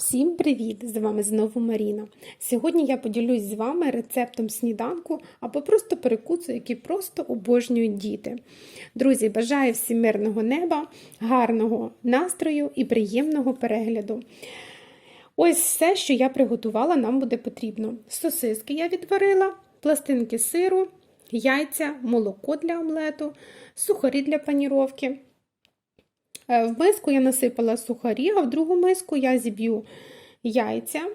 Всім привіт! З вами знову Маріна. Сьогодні я поділюсь з вами рецептом сніданку або просто перекусу, який просто обожнюють діти. Друзі, бажаю всім мирного неба, гарного настрою і приємного перегляду. Ось все, що я приготувала, нам буде потрібно. Сосиски я відварила, пластинки сиру, яйця, молоко для омлету, сухарі для паніровки. Е, В миску я насипала сухарі, а в другу миску я зіб'ю яйця.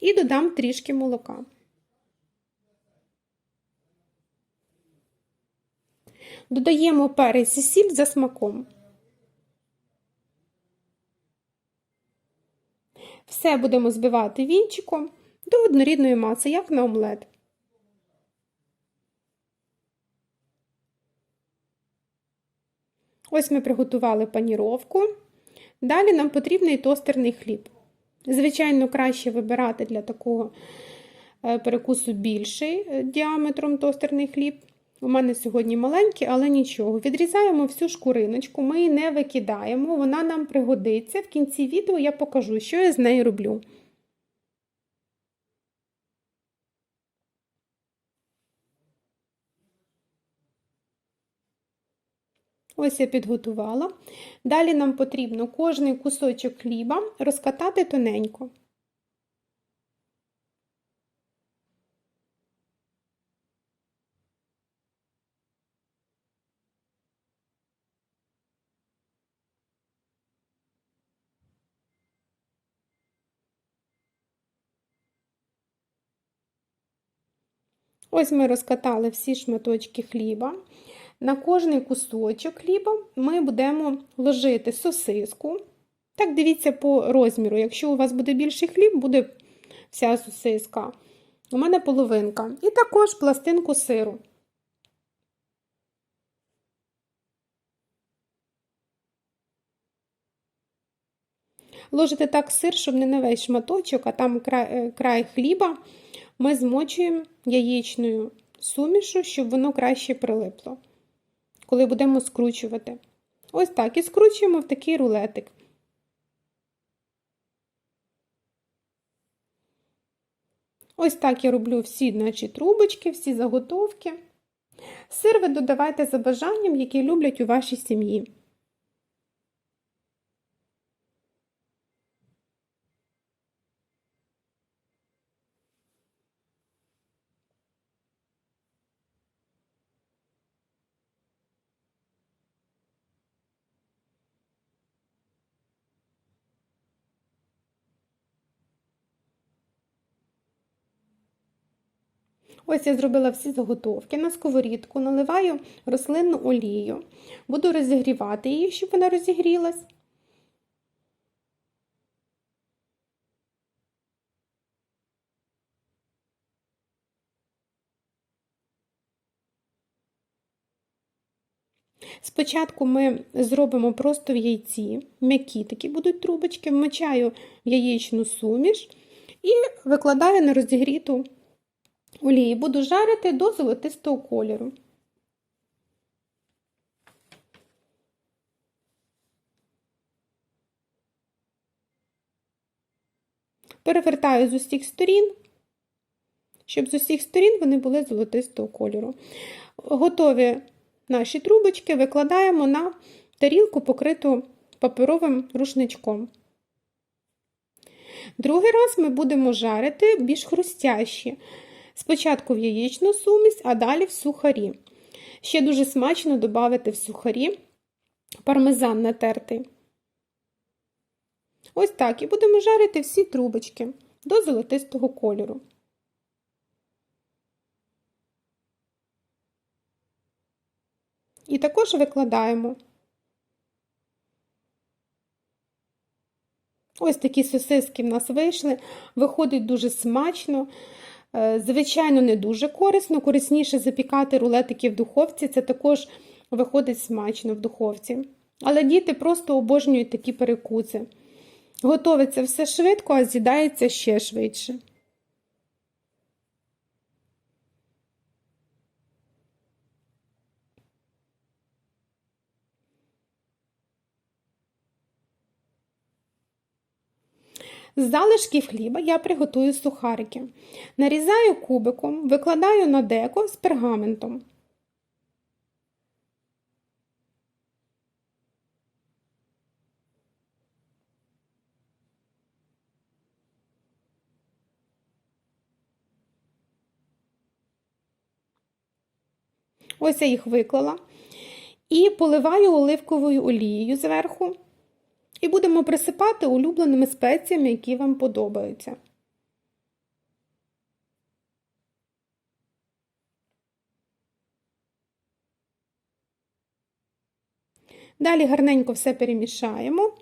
І додам трішки молока. Додаємо перець і сіль за смаком. Все будемо збивати вінчиком до однорідної маси, як на омлет. Ось ми приготували паніровку. Далі нам потрібний тостерний хліб. Звичайно, краще вибирати для такого перекусу більший діаметром тостерний хліб. У мене сьогодні маленький, але нічого. Відрізаємо всю шкуриночку, ми її не викидаємо, вона нам пригодиться. В кінці відео я покажу, що я з нею роблю. Ось я підготувала. Далі нам потрібно кожний кусочок хліба розкатати тоненько. Ось ми розкатали всі шматочки хліба. На кожний кусочок хліба ми будемо ложити сосиску. Так, дивіться по розміру. Якщо у вас буде більший хліб, буде вся сосиска. У мене половинка. І також пластинку сиру. Ложите так сир, щоб не на весь шматочок, а там край, край хліба ми змочуємо яєчною сумішу, щоб воно краще прилипло коли будемо скручувати. Ось так і скручуємо в такий рулетик. Ось так я роблю всі наші трубочки, всі заготовки. Сир ви додавайте за бажанням, які люблять у вашій сім'ї. Ось я зробила всі заготовки на сковорідку, наливаю рослинну олію, буду розігрівати її, щоб вона розігрілась. Спочатку ми зробимо просто в яйці, м'які такі будуть трубочки, вмочаю в яєчну суміш і викладаю на розігріту олії буду жарити до золотистого кольору. Перевертаю з усіх сторін, щоб з усіх сторін вони були золотистого кольору. Готові наші трубочки викладаємо на тарілку, покриту паперовим рушничком. Другий раз ми будемо жарити більш хрустящі. Спочатку в яєчну сумість, а далі в сухарі. Ще дуже смачно додати в сухарі пармезан натертий. Ось так і будемо жарити всі трубочки до золотистого кольору. І також викладаємо. Ось такі сосиски в нас вийшли, виходить дуже смачно. Е, звичайно, не дуже корисно, корисніше запікати рулетики в духовці, це також виходить смачно в духовці. Але діти просто обожнюють такі перекуси. Готовиться все швидко, а з'їдається ще швидше. З залишків хліба я приготую сухарики. Нарізаю кубиком, викладаю на деко з пергаментом. Ось я їх виклала. І поливаю оливковою олією зверху. І будемо присипати улюбленими спеціями, які вам подобаються. Далі гарненько все перемішаємо.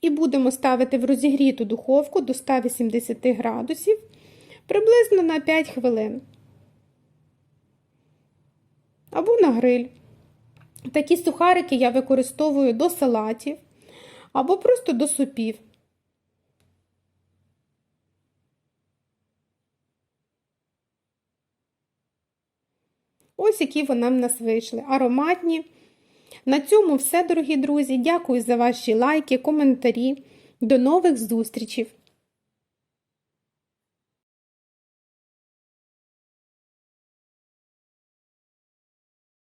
І будемо ставити в розігріту духовку до 180 градусів приблизно на 5 хвилин. Або на гриль. Такі сухарики я використовую до салатів або просто до супів. Ось які вони в нас вийшли. Ароматні. На цьому все, дорогі друзі. Дякую за ваші лайки, коментарі. До нових зустрічей!